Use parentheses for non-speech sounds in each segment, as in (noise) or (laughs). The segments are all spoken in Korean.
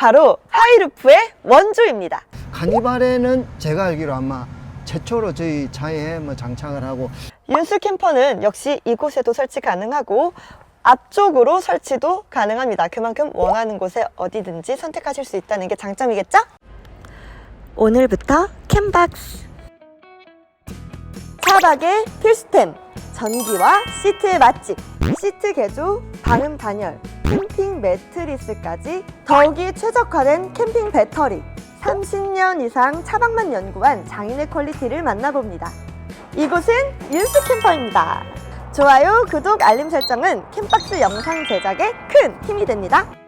바로 하이루프의 원조입니다. 카니발에는 제가 알기로 아마 최초로 저희 차에 뭐 장착을 하고 윤수 캠퍼는 역시 이곳에도 설치 가능하고 앞쪽으로 설치도 가능합니다. 그만큼 원하는 곳에 어디든지 선택하실 수 있다는 게 장점이겠죠? 오늘부터 캠박스 차박의 필수템 전기와 시트의 맛집 시트 개조, 방음 단열, 캠핑 매트리스까지 더욱이 최적화된 캠핑 배터리 30년 이상 차박만 연구한 장인의 퀄리티를 만나봅니다. 이곳은 윤수 캠퍼입니다. 좋아요, 구독, 알림 설정은 캠박스 영상 제작에 큰 힘이 됩니다.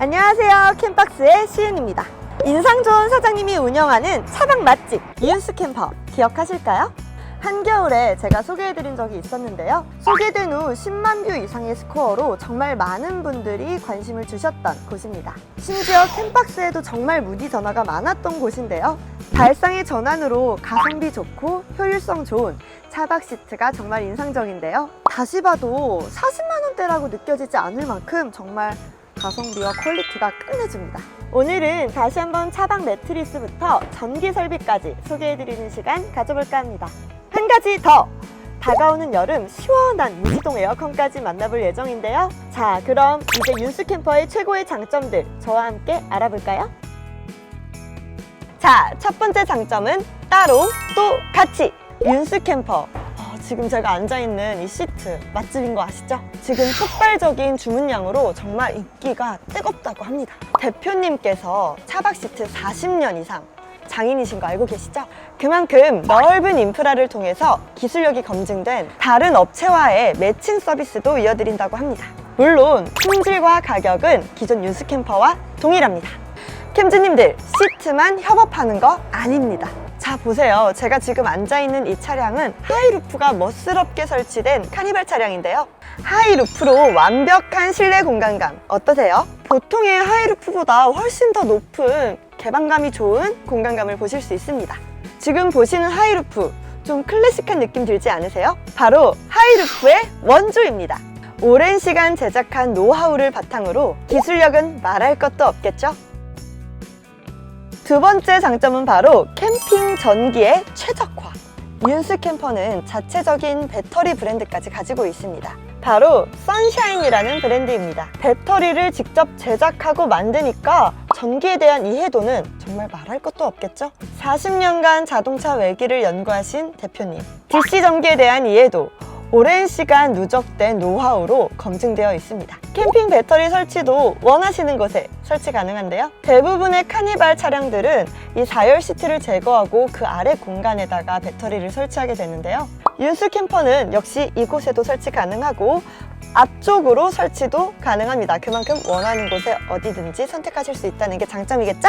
안녕하세요. 캠박스의 시은입니다. 인상 좋은 사장님이 운영하는 차박 맛집 이윤수 캠퍼 기억하실까요? 한겨울에 제가 소개해드린 적이 있었는데요. 소개된 후 10만 뷰 이상의 스코어로 정말 많은 분들이 관심을 주셨던 곳입니다. 심지어 캠박스에도 정말 문의 전화가 많았던 곳인데요. 발상의 전환으로 가성비 좋고 효율성 좋은 차박 시트가 정말 인상적인데요. 다시 봐도 40만 원대라고 느껴지지 않을 만큼 정말 가성비와 퀄리티가 끝내줍니다. 오늘은 다시 한번 차박 매트리스부터 전기 설비까지 소개해드리는 시간 가져볼까 합니다. 한 가지 더! 다가오는 여름 시원한 무지동 에어컨까지 만나볼 예정인데요. 자, 그럼 이제 윤수 캠퍼의 최고의 장점들 저와 함께 알아볼까요? 자, 첫 번째 장점은 따로 또 같이 윤수 캠퍼. 어, 지금 제가 앉아있는 이 시트 맛집인 거 아시죠? 지금 폭발적인 주문량으로 정말 인기가 뜨겁다고 합니다. 대표님께서 차박 시트 40년 이상 장인이신 거 알고 계시죠? 그만큼 넓은 인프라를 통해서 기술력이 검증된 다른 업체와의 매칭 서비스도 이어드린다고 합니다. 물론 품질과 가격은 기존 윤스캠퍼와 동일합니다. 캠즈님들 시트만 협업하는 거 아닙니다. 자 보세요. 제가 지금 앉아있는 이 차량은 하이루프가 멋스럽게 설치된 카니발 차량인데요. 하이루프로 완벽한 실내 공간감 어떠세요? 보통의 하이루프보다 훨씬 더 높은 개방감이 좋은 공간감을 보실 수 있습니다. 지금 보시는 하이루프 좀 클래식한 느낌 들지 않으세요? 바로 하이루프의 원조입니다. 오랜 시간 제작한 노하우를 바탕으로 기술력은 말할 것도 없겠죠? 두 번째 장점은 바로 캠핑 전기의 최적화. 윤스 캠퍼는 자체적인 배터리 브랜드까지 가지고 있습니다. 바로 선샤인이라는 브랜드입니다. 배터리를 직접 제작하고 만드니까 전기에 대한 이해도는 정말 말할 것도 없겠죠? 40년간 자동차 외기를 연구하신 대표님. DC 전기에 대한 이해도, 오랜 시간 누적된 노하우로 검증되어 있습니다. 캠핑 배터리 설치도 원하시는 곳에 설치 가능한데요. 대부분의 카니발 차량들은 이 4열 시트를 제거하고 그 아래 공간에다가 배터리를 설치하게 되는데요. 윤수 캠퍼는 역시 이곳에도 설치 가능하고 앞쪽으로 설치도 가능합니다. 그만큼 원하는 곳에 어디든지 선택하실 수 있다는 게 장점이겠죠?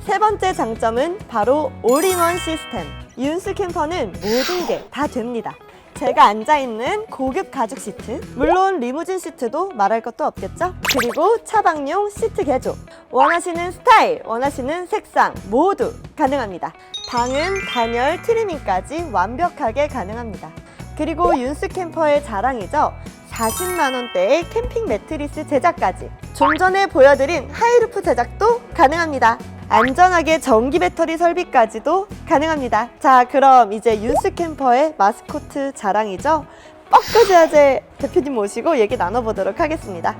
세 번째 장점은 바로 올인원 시스템. 윤스 캠퍼는 모든 게 다 됩니다. 제가 앉아있는 고급 가죽 시트, 물론 리무진 시트도 말할 것도 없겠죠? 그리고 차박용 시트 개조. 원하시는 스타일, 원하시는 색상 모두 가능합니다. 방음, 단열, 트리밍까지 완벽하게 가능합니다. 그리고 윤스 캠퍼의 자랑이죠. 40만 원대의 캠핑 매트리스 제작까지. 좀 전에 보여드린 하이루프 제작도 가능합니다. 안전하게 전기 배터리 설비까지도 가능합니다. 자, 그럼 이제 윤스 캠퍼의 마스코트 자랑이죠. 뻐꾸지 아재 대표님 모시고 얘기 나눠보도록 하겠습니다.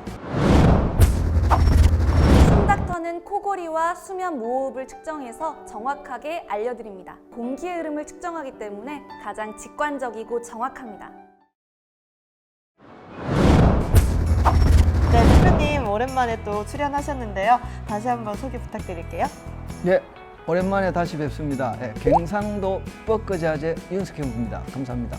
심닥터는 코골이와 수면 모호흡을 측정해서 정확하게 알려드립니다. 공기의 흐름을 측정하기 때문에 가장 직관적이고 정확합니다. 네, 대표님 오랜만에 또 출연하셨는데요. 다시 한번 소개 부탁드릴게요. 네 오랜만에 다시 뵙습니다. 예, 경상도 뻐끄자제 윤석현입니다. 감사합니다.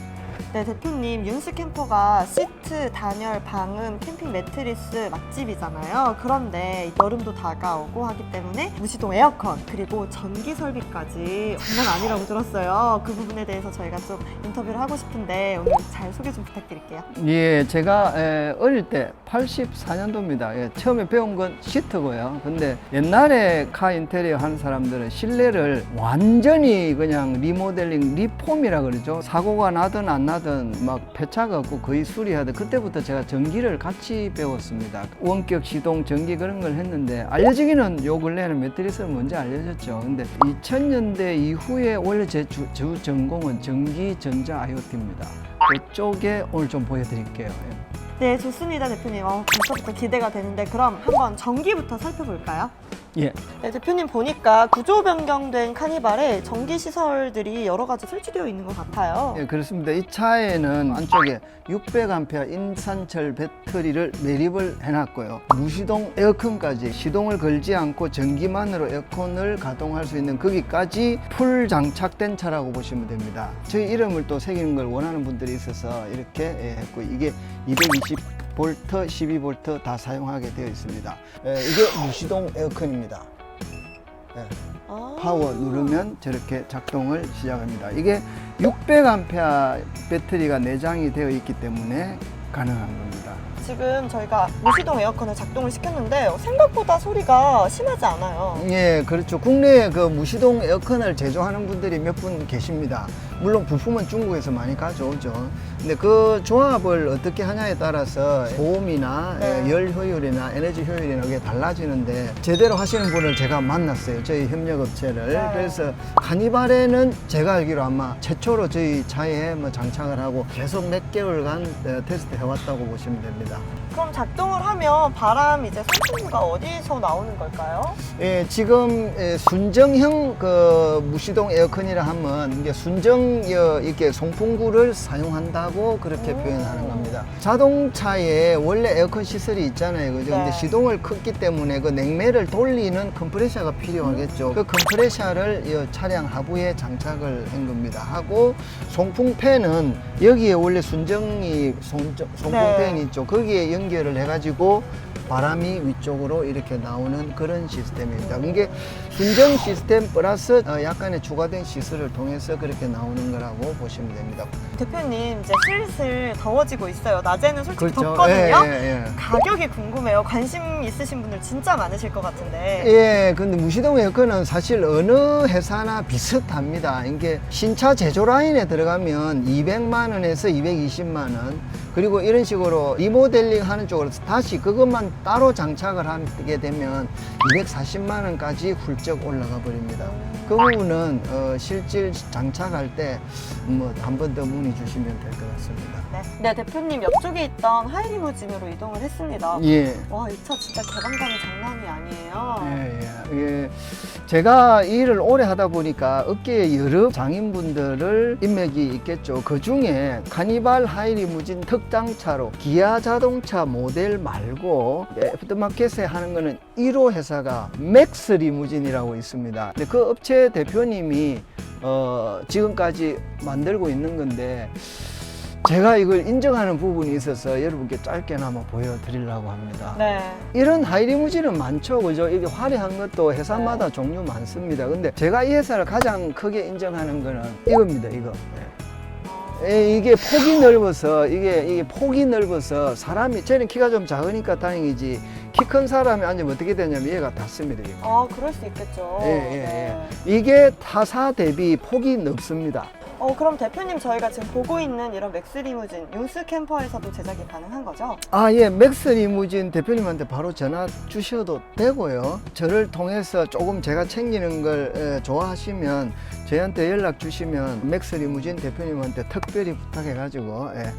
네, 대표님 윤스 캠퍼가 시트, 단열, 방음, 캠핑 매트리스 맛집이잖아요. 그런데 여름도 다가오고 하기 때문에 무시동 에어컨 그리고 전기 설비까지 장난 아니라고 들었어요. 그 부분에 대해서 저희가 좀 인터뷰를 하고 싶은데 오늘 잘 소개 좀 부탁드릴게요. 예, 제가 에, 어릴 때 84년도입니다. 예, 처음에 배운 건 시트고요. 근데 옛날에 카 인테리어 하는 사람들은 실내를 완전히 그냥 리모델링, 리폼이라 그러죠. 사고가 나든 안 나든 막 폐차가 없고 거의 수리하듯 그때부터 제가 전기를 같이 배웠습니다. 원격 시동 전기 그런 걸 했는데 알려지기는 요 근래에는 매트리스는 먼저 알려졌죠. 근데 2000년대 이후에 원래 제 주, 주 전공은 전기 전자 IoT입니다. 그쪽에 오늘 좀 보여드릴게요. 예. 네, 좋습니다, 대표님. 어, 벌써부터 기대가 되는데 그럼 한번 전기부터 살펴볼까요? 예. 네, 대표님 보니까 구조 변경된 카니발에 전기 시설들이 여러 가지 설치되어 있는 것 같아요. 예, 그렇습니다. 이 차에는 안쪽에 600A 인산철 배터리를 매립을 해놨고요. 무시동 에어컨까지 시동을 걸지 않고 전기만으로 에어컨을 가동할 수 있는 거기까지 풀 장착된 차라고 보시면 됩니다. 저희 이름을 또 새기는 걸 원하는 분들이 있어서 이렇게 예, 했고 이게 220 볼트, 12볼트 다 사용하게 되어 있습니다. 예, 이게 무시동 에어컨입니다. 예. 아. 파워 누르면 저렇게 작동을 시작합니다. 이게 600A 배터리가 내장이 되어 있기 때문에 가능한 겁니다. 지금 저희가 무시동 에어컨을 작동을 시켰는데 생각보다 소리가 심하지 않아요. 예, 그렇죠. 국내에 그 무시동 에어컨을 제조하는 분들이 몇 분 계십니다. 물론 부품은 중국에서 많이 가져오죠. 근데 그 조합을 어떻게 하냐에 따라서 네. 예, 열 효율이나 에너지 효율이나 그게 달라지는데 제대로 하시는 분을 제가 만났어요. 저희 협력업체를. 네. 그래서 카니발에는 제가 알기로 아마 최초로 저희 차에 뭐 장착을 하고 계속 몇 개월간 어, 테스트 해왔다고 보시면 됩니다. 그럼 작동을 하면 바람 이제 송풍구가 어디서 나오는 걸까요? 예, 지금 예, 순정형 그 무시동 에어컨이라 하면 이게 순정 어, 이렇게 송풍구를 사용한다고 그렇게 오. 표현하는 겁니다. 자동차에 원래 에어컨 시설이 있잖아요, 그죠? 네. 근데 시동을 컸기 때문에 그 냉매를 돌리는 컴프레셔가 필요하겠죠. 그 컴프레셔를 이 차량 하부에 장착을 한 겁니다. 하고 송풍팬은 여기에 원래 순정이 송, 송풍팬이 네. 있죠. 거기에 연결을 해가지고 바람이 위쪽으로 이렇게 나오는 그런 시스템입니다. 이게 순정 시스템 플러스 어, 약간의 추가된 시설을 통해서 그렇게 나오는 거라고 보시면 됩니다. 대표님 이제 슬슬 더워지고 있어요. 낮에는 솔직히 그렇죠. 덥거든요. 예, 예, 예. 가격이 궁금해요. 관심 있으신 분들 진짜 많으실 것 같은데. 예, 근데 무시동 에어컨은 사실 어느 회사나 비슷합니다. 이게 신차 제조 라인에 들어가면 200만 원에서 220만 원, 그리고 이런 식으로 리모델링 하는 쪽으로 다시 그것만 따로 장착을 하게 되면 240만 원까지 훌쩍 올라가 버립니다. 그 부분은 어, 실질 장착할 때 뭐 한 번 더 문의 주시면 될 것 같습니다. 네. 네, 대표님 옆쪽에 있던 하이리무진으로 이동을 했습니다. 예. 와, 이 차 진짜 개방감이 장난이 아니에요. 예, 예, 예. 제가 이 일을 오래 하다 보니까 업계에 여러 장인분들을 인맥이 있겠죠. 그 중에 카니발 하이리무진 특 장차로 기아 자동차 모델 말고 애프터마켓에 하는 거는 1호 회사가 맥스 리무진이라고 있습니다. 근데 그 업체 대표님이 어, 지금까지 만들고 있는 건데 제가 이걸 인정하는 부분이 있어서 여러분께 짧게나마 보여드리려고 합니다. 네. 이런 하이리무진은 많죠, 그죠? 이게 화려한 것도 회사마다 종류 많습니다. 근데 제가 이 회사를 가장 크게 인정하는 거는 이겁니다, 이거. 예, 이게 폭이 넓어서, 이게, 이게 폭이 넓어서 사람이, 쟤는 키가 좀 작으니까 다행이지. 키 큰 사람이 앉으면 어떻게 되냐면 얘가 닿습니다, 이게. 아, 그럴 수 있겠죠. 예, 예, 네. 이게 타사 대비 폭이 넓습니다. 어, 그럼 대표님 저희가 지금 보고 있는 이런 맥스 리무진 윤스 캠퍼에서도 제작이 가능한 거죠? 아, 예, 맥스 리무진 대표님한테 바로 전화 주셔도 되고요. 저를 통해서 조금 제가 챙기는 걸 에, 좋아하시면 저희한테 연락 주시면 맥스 리무진 대표님한테 특별히 부탁해 가지고 예,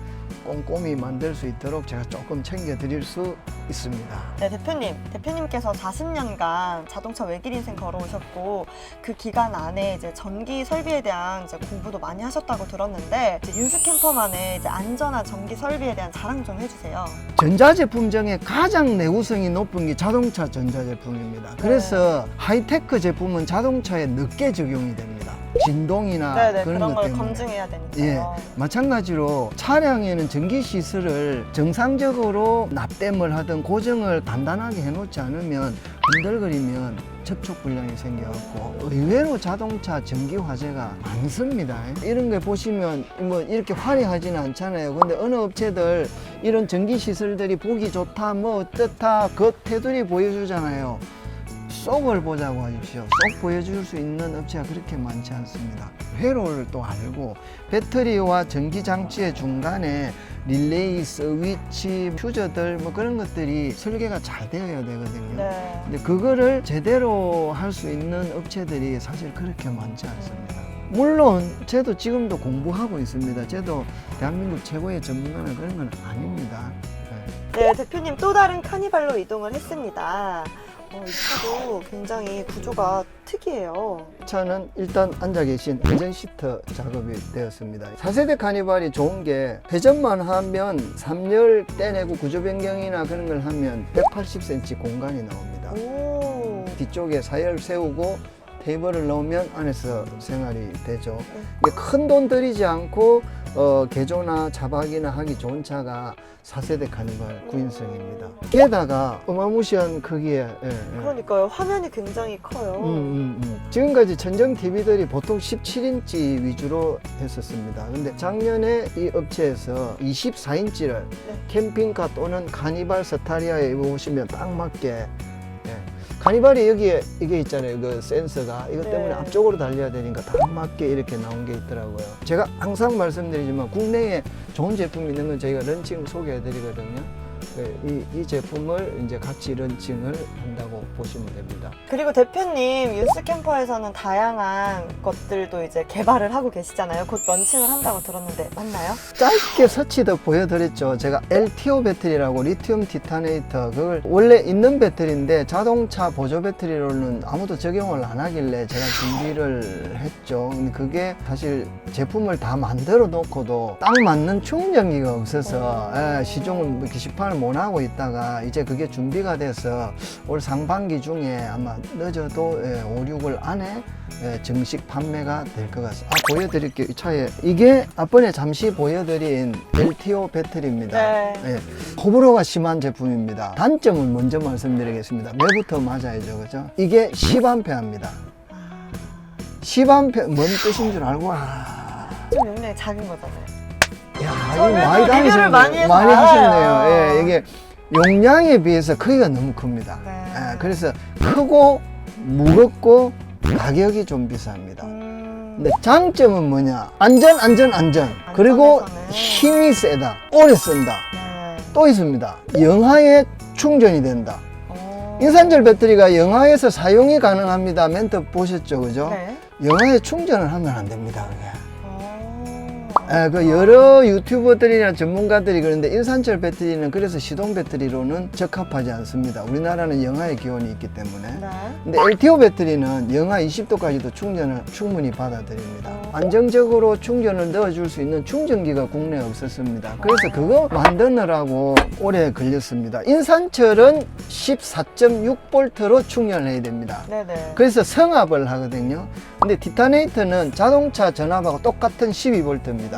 꼼꼼히 만들 수 있도록 제가 조금 챙겨 드릴 수 있습니다. 네, 대표님. 대표님께서 40년간 자동차 외길 인생 걸어오셨고 그 기간 안에 이제 전기 설비에 대한 이제 공부도 많이 하셨다고 들었는데 이제 윤스 캠퍼만의 이제 안전한 전기 설비에 대한 자랑 좀 해주세요. 전자제품 중에 가장 내구성이 높은 게 자동차 전자제품입니다. 그래서 하이테크 제품은 자동차에 늦게 적용이 됩니다. 진동이나 네네 그런, 그런 것 걸 때문에 검증해야 되니까요. 예, 마찬가지로 차량에는 전기 시설을 정상적으로 납땜을 하든 고정을 간단하게 해놓지 않으면 흔들거리면 접촉 불량이 생겨갖고 의외로 자동차 전기 화재가 많습니다. 이런 거 보시면 뭐 이렇게 화려하지는 않잖아요. 근데 어느 업체들 이런 전기 시설들이 보기 좋다, 뭐 어떻다, 그 테두리 보여주잖아요. 속을 보자고 하십시오. 쏙 보여줄 수 있는 업체가 그렇게 많지 않습니다. 회로를 또 알고 배터리와 전기 장치의 중간에 릴레이, 스위치, 퓨저들 뭐 그런 것들이 설계가 잘 되어야 되거든요. 네. 근데 그거를 제대로 할 수 있는 업체들이 사실 그렇게 많지 않습니다. 물론 저도 지금도 공부하고 있습니다. 저도 대한민국 최고의 전문가나 그런 건 아닙니다. 네. 네, 대표님 또 다른 카니발로 이동을 했습니다. 어, 이 차도 굉장히 구조가 특이해요. 차는 일단 앉아 계신 안전 시트 작업이 되었습니다. 4세대 카니발이 좋은 게 회전만 하면 3열 떼내고 구조 변경이나 그런 걸 하면 180cm 공간이 나옵니다. 오. 뒤쪽에 4열 세우고 테이블을 넣으면 안에서 생활이 되죠. 큰 돈 들이지 않고 어, 개조나 자박이나 하기 좋은 차가 4세대 카니발 9인승입니다. 게다가 어마무시한 크기에 예, 예. 그러니까요. 화면이 굉장히 커요. 음, 음, 음. 지금까지 전정 TV들이 보통 17인치 위주로 했었습니다. 근데 작년에 이 업체에서 24인치를 네. 캠핑카 또는 카니발 스타리아에 입어보시면 딱 맞게 예. 카니발이 여기에 이게 있잖아요. 그 센서가 이것 때문에 네. 앞쪽으로 달려야 되니까 딱 맞게 이렇게 나온 게 있더라고요. 제가 항상 말씀드리지만 국내에 좋은 제품이 있는 건 저희가 런칭 소개해 드리거든요. 이, 이 제품을 이제 같이 런칭을 한다고 보시면 됩니다. 그리고 대표님 윤스 캠퍼에서는 다양한 것들도 이제 개발을 하고 계시잖아요. 곧 런칭을 한다고 들었는데 맞나요? 짧게 서치도 보여드렸죠. 제가 LTO 배터리라고 리튬 티타네이터 그걸 원래 있는 배터리인데 자동차 보조 배터리로는 아무도 적용을 안 하길래 제가 준비를 했죠. 근데 그게 사실 제품을 다 만들어 놓고도 딱 맞는 충전기가 없어서 예, 시중을 뭐 게시판을 못 하고 있다가 이제 그게 준비가 돼서 올 상반기 중에 아마 늦어도 예, 5, 6월 안에 예, 정식 판매가 될 것 같습니다. 아, 보여드릴게요. 이 차에. 이게 앞번에 잠시 보여드린 LTO 배터리입니다. 네. 예, 호불호가 심한 제품입니다. 단점을 먼저 말씀드리겠습니다. 매부터 맞아야죠. 그죠? 이게 10A입니다. 10A, 뭔 뜻인 줄 알고? 아, 좀 용량이 작은 거잖아요. 야, 이거 많이 또 리뷰를 다니셨네요. 많이 해서 많이 하셨네요. 알아요. 예, 이게 용량에 비해서 크기가 너무 큽니다. 네. 예, 그래서 크고 무겁고 가격이 좀 비쌉니다. 음, 근데 장점은 뭐냐? 안전, 안전, 안전. 그리고 안전에서는. 힘이 세다. 오래 쓴다. 네. 또 있습니다. 영하에 충전이 된다. 어. 인산철 배터리가 영하에서 사용이 가능합니다. 멘트 보셨죠? 그죠? 네. 영하에 충전을 하면 안 됩니다. 그게. 어. 예, 그 여러 유튜버들이나 전문가들이 그런데 인산철 배터리는 그래서 시동 배터리로는 적합하지 않습니다. 우리나라는 영하의 기온이 있기 때문에. 네. 근데 LTO 배터리는 영하 20도까지도 충전을 충분히 받아들입니다. 어. 안정적으로 충전을 넣어줄 수 있는 충전기가 국내에 없었습니다. 그래서 그거 만드느라고 오래 걸렸습니다. 인산철은 14.6V로 충전을 해야 됩니다. 네네. 그래서 성압을 하거든요. 근데 티타네이트는 자동차 전압하고 똑같은 12V입니다.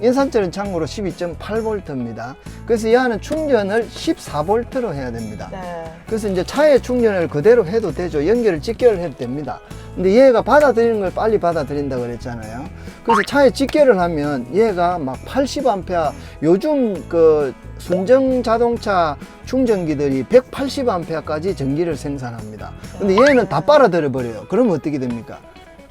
음. 인산철은 참고로 12.8V입니다. 그래서 이 안은 충전을 14V로 해야 됩니다. 네. 그래서 이제 차에 충전을 그대로 해도 되죠. 연결을 직결을 해도 됩니다. 근데 얘가 받아들이는 걸 빨리 받아들인다 그랬잖아요. 그래서 차에 직결을 하면 얘가 막 80A, 요즘 그 순정 자동차 충전기들이 180A까지 전기를 생산합니다. 근데 얘는 다 빨아들여 버려요. 그러면 어떻게 됩니까?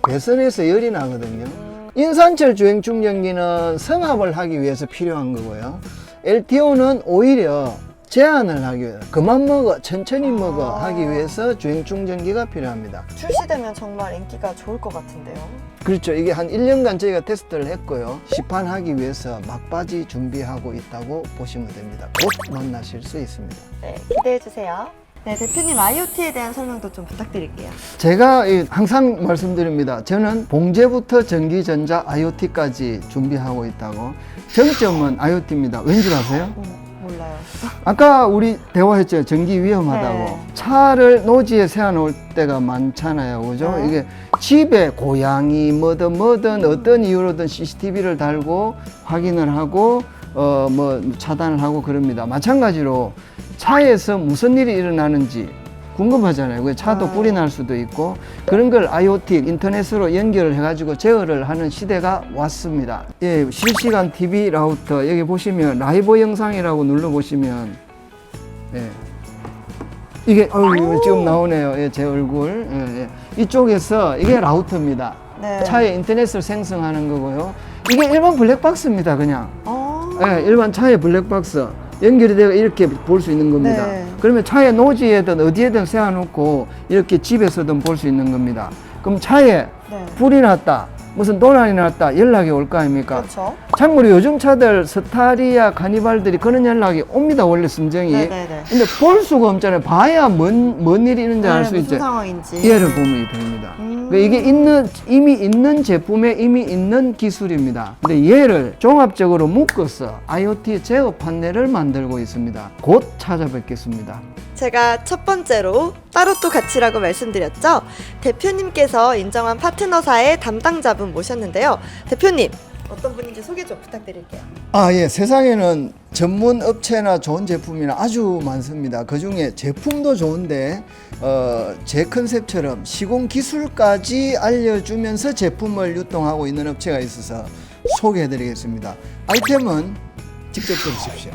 배선에서 열이 나거든요. 음. 인산철 주행 충전기는 성압을 하기 위해서 필요한 거고요. LTO는 오히려 제한을 하기 위해서 그만 먹어 천천히 먹어 아. 하기 위해서 주행 충전기가 필요합니다. 출시되면 정말 인기가 좋을 것 같은데요. 그렇죠. 이게 한 1년간 저희가 테스트를 했고요. 시판하기 위해서 막바지 준비하고 있다고 보시면 됩니다. 곧 만나실 수 있습니다. 네, 기대해 주세요. 네, 대표님 IoT에 대한 설명도 좀 부탁드릴게요. 제가 이- 항상 말씀드립니다. 저는 봉제부터 전기 전자 IoT까지 준비하고 있다고. 정점은 IoT입니다. 왠 줄 아세요? 음, 몰라요. 아까 우리 대화했죠. 전기 위험하다고. 네. 차를 노지에 세워놓을 때가 많잖아요. 그죠? 네. 이게 집에 고양이 뭐든 뭐든 어떤 이유로든 CCTV를 달고 확인을 하고 어 뭐 차단을 하고 그럽니다. 마찬가지로 차에서 무슨 일이 일어나는지 궁금하잖아요. 그 차도 아. 불이 날 수도 있고 그런 걸 IoT 인터넷으로 연결을 해가지고 제어를 하는 시대가 왔습니다. 예, 실시간 TV 라우터 여기 보시면 라이브 영상이라고 눌러 보시면 예. 이게 어유 지금 나오네요. 예, 제 얼굴. 예, 예. 이쪽에서 이게 라우터입니다. 네. 차에 인터넷을 생성하는 거고요. 이게 일반 블랙박스입니다, 그냥. 어. 예, 일반 차의 블랙박스 연결이 되어 이렇게 볼 수 있는 겁니다. 네. 그러면 차의 노지에든 어디에든 세워놓고 이렇게 집에서든 볼 수 있는 겁니다. 그럼 차에 네. 불이 났다, 무슨 도난이 났다 연락이 올 거 아닙니까? 그렇죠. 참고로 요즘 차들 스타리아 카니발들이 그런 연락이 옵니다 원래 심정이. 네네네. 근데 볼 수가 없잖아요. 봐야 뭔, 뭔 일이 있는지 알수 네, 무슨 있죠. 상황인지. 얘를 보면 됩니다. 음. 그러니까 이게 있는 이미 있는 제품에 이미 있는 기술입니다. 근데 얘를 종합적으로 묶어서 IoT 제어 판넬을 만들고 있습니다. 곧 찾아뵙겠습니다. 제가 첫 번째로 따로 또 가치라고 말씀드렸죠. 대표님께서 인정한 파트너사의 담당자분 모셨는데요. 대표님 어떤 분인지 소개 좀 부탁드릴게요. 아, 예. 세상에는 전문 업체나 좋은 제품이나 아주 많습니다. 그 중에 제품도 좋은데, 어, 제 컨셉처럼 시공 기술까지 알려주면서 제품을 유통하고 있는 업체가 있어서 소개해 드리겠습니다. 아이템은 직접 들으십시오.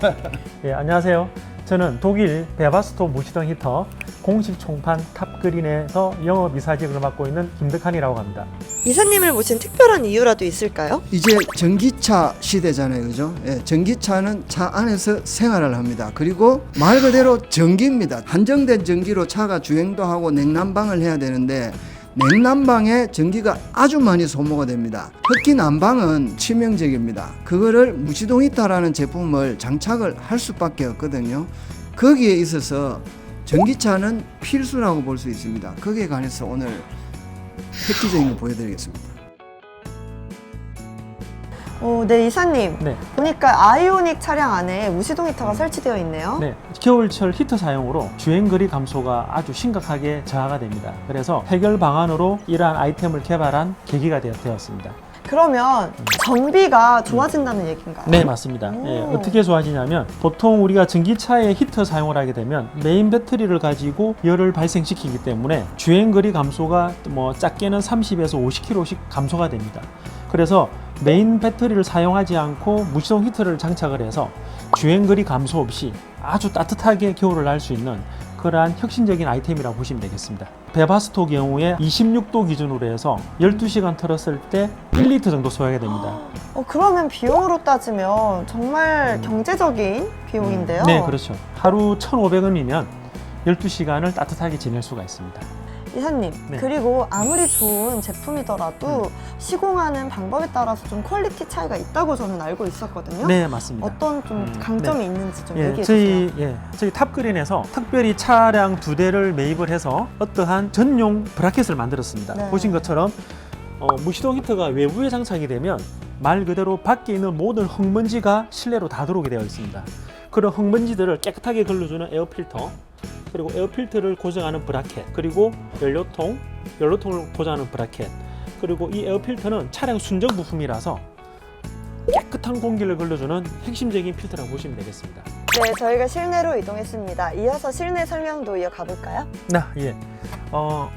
(laughs) 예, 안녕하세요. 저는 독일 베바스토 무시동 히터 공식 총판 탑그린에서 영업 이사직을 맡고 있는 김덕한이라고 합니다. 이사님을 모신 특별한 이유라도 있을까요? 이제 전기차 시대잖아요, 그죠? 예, 전기차는 차 안에서 생활을 합니다. 그리고 말 그대로 전기입니다. 한정된 전기로 차가 주행도 하고 냉난방을 해야 되는데 냉난방에 전기가 아주 많이 소모가 됩니다. 특히 난방은 치명적입니다. 그거를 무시동 히터라는 제품을 장착을 할 수밖에 없거든요. 거기에 있어서 전기차는 필수라고 볼 수 있습니다. 거기에 관해서 오늘 획기적인 거 보여드리겠습니다. 어, 네 이사님 네, 보니까 아이오닉 차량 안에 무시동 히터가 설치되어 있네요. 네. 겨울철 히터 사용으로 주행 거리 감소가 아주 심각하게 저하가 됩니다. 그래서 해결 방안으로 이러한 아이템을 개발한 계기가 되어- 되었습니다. 그러면 전비가 좋아진다는 얘기인가요? 네, 맞습니다. 오. 예, 어떻게 좋아지냐면 보통 우리가 전기차에 히터 사용을 하게 되면 메인 배터리를 가지고 열을 발생시키기 때문에 주행 거리 감소가 뭐 작게는 30에서 50km씩 감소가 됩니다. 그래서 메인 배터리를 사용하지 않고 무시동 히터를 장착을 해서 주행 거리 감소 없이 아주 따뜻하게 겨울을 날 수 있는 그러한 혁신적인 아이템이라고 보시면 되겠습니다. 베바스토 경우에 26도 기준으로 해서 12시간 틀었을 때 1리터 정도 소요하게 됩니다. 어, 그러면 비용으로 따지면 정말 경제적인 비용인데요. 네, 그렇죠. 하루 1,500원이면 12시간을 따뜻하게 지낼 수가 있습니다. 이사님, 네. 그리고 아무리 좋은 제품이더라도 시공하는 방법에 따라서 좀 퀄리티 차이가 있다고 저는 알고 있었거든요. 네, 맞습니다. 어떤 좀 음, 강점이 있는지 좀 예, 얘기해 주세요. 예, 저희 탑그린에서 특별히 차량 두 대를 매입을 해서 어떠한 전용 브라켓을 만들었습니다. 네. 보신 것처럼 어, 무시동 히터가 외부에 장착이 되면 말 그대로 밖에 있는 모든 흙먼지가 실내로 다 들어오게 되어 있습니다. 그런 흙먼지들을 깨끗하게 걸러주는 에어필터, 그리고 에어필터를 고정하는 브라켓, 그리고 연료통, 연료통을 고정하는 브라켓, 그리고 이 에어필터는 차량 순정 부품이라서 깨끗한 공기를 걸러주는 핵심적인 필터라고 보시면 되겠습니다. 네, 저희가 실내로 이동했습니다. 이어서 실내 설명도 이어가 볼까요? 나 예. 어,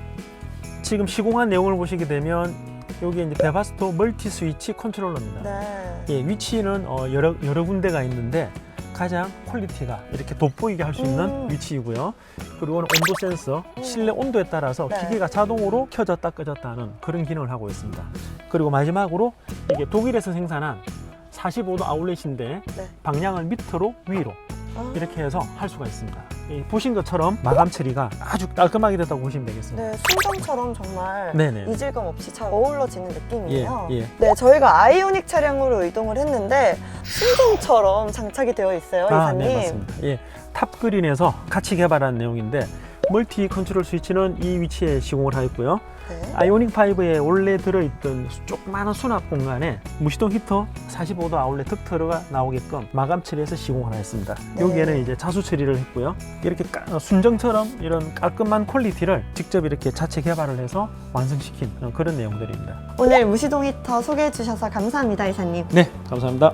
지금 시공한 내용을 보시게 되면 여기 이제 베바스토 멀티 스위치 컨트롤러입니다. 네. 예, 위치는 어, 여러 여러 군데가 있는데 가장 퀄리티가 이렇게 돋보이게 할 수 있는 음. 위치이고요. 그리고 온도 센서, 실내 온도에 따라서 네. 기계가 자동으로 켜졌다 끄졌다 하는 그런 기능을 하고 있습니다. 그리고 마지막으로 이게 독일에서 생산한 45도 아울렛인데 네. 방향을 밑으로 위로 아, 이렇게 해서 할 수가 있습니다. 이 보신 것처럼 마감 처리가 아주 깔끔하게 됐다고 보시면 되겠습니다. 네, 순정처럼 정말 네네. 이질감 없이 잘 어우러지는 느낌이에요. 예, 예. 네, 저희가 아이오닉 차량으로 이동을 했는데 순정처럼 장착이 되어 있어요, 아, 이사님. 네, 맞습니다. 예. 탑그린에서 같이 개발한 내용인데 멀티 컨트롤 스위치는 이 위치에 시공을 하였고요. 네. 아이오닉 5에 원래 들어있던 조그마한 수납 공간에 무시동 히터 45도 아울렛 덕터가 나오게끔 마감 처리해서 시공을 했습니다. 네. 여기에는 이제 자수 처리를 했고요. 이렇게 까- 어, 순정처럼 이런 깔끔한 퀄리티를 직접 이렇게 자체 개발을 해서 완성시킨 어, 그런 내용들입니다. 오늘 무시동 히터 소개해 주셔서 감사합니다, 이사님. 네, 감사합니다.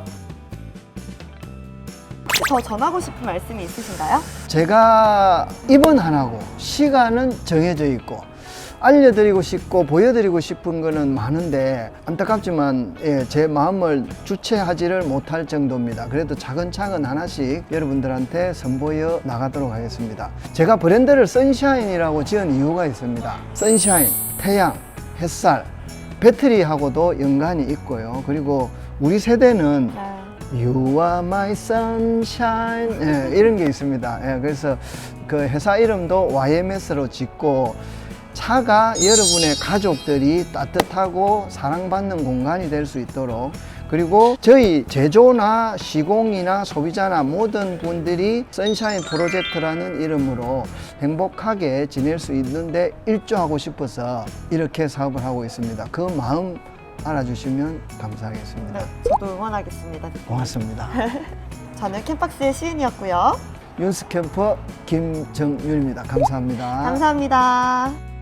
더 전하고 싶은 말씀이 있으신가요? 제가 입은 안 하고 시간은 정해져 있고 알려드리고 싶고 보여드리고 싶은 거는 많은데 안타깝지만 예, 제 마음을 주체하지를 못할 정도입니다. 그래도 차근차근 하나씩 여러분들한테 선보여 나가도록 하겠습니다. 제가 브랜드를 선샤인이라고 지은 이유가 있습니다. 선샤인, 태양, 햇살, 배터리하고도 연관이 있고요. 그리고 우리 세대는 You are my sunshine 예, 이런 게 있습니다. 예, 그래서 그 회사 이름도 YMS로 짓고 차가 여러분의 가족들이 따뜻하고 사랑받는 공간이 될 수 있도록 그리고 저희 제조나 시공이나 소비자나 모든 분들이 선샤인 프로젝트라는 이름으로 행복하게 지낼 수 있는데 일조하고 싶어서 이렇게 사업을 하고 있습니다. 그 마음 알아주시면 감사하겠습니다. 네, 저도 응원하겠습니다. 고맙습니다. (laughs) 저는 캠박스의 시은이었고요. 윤스캠퍼 김정율입니다. 감사합니다. 감사합니다.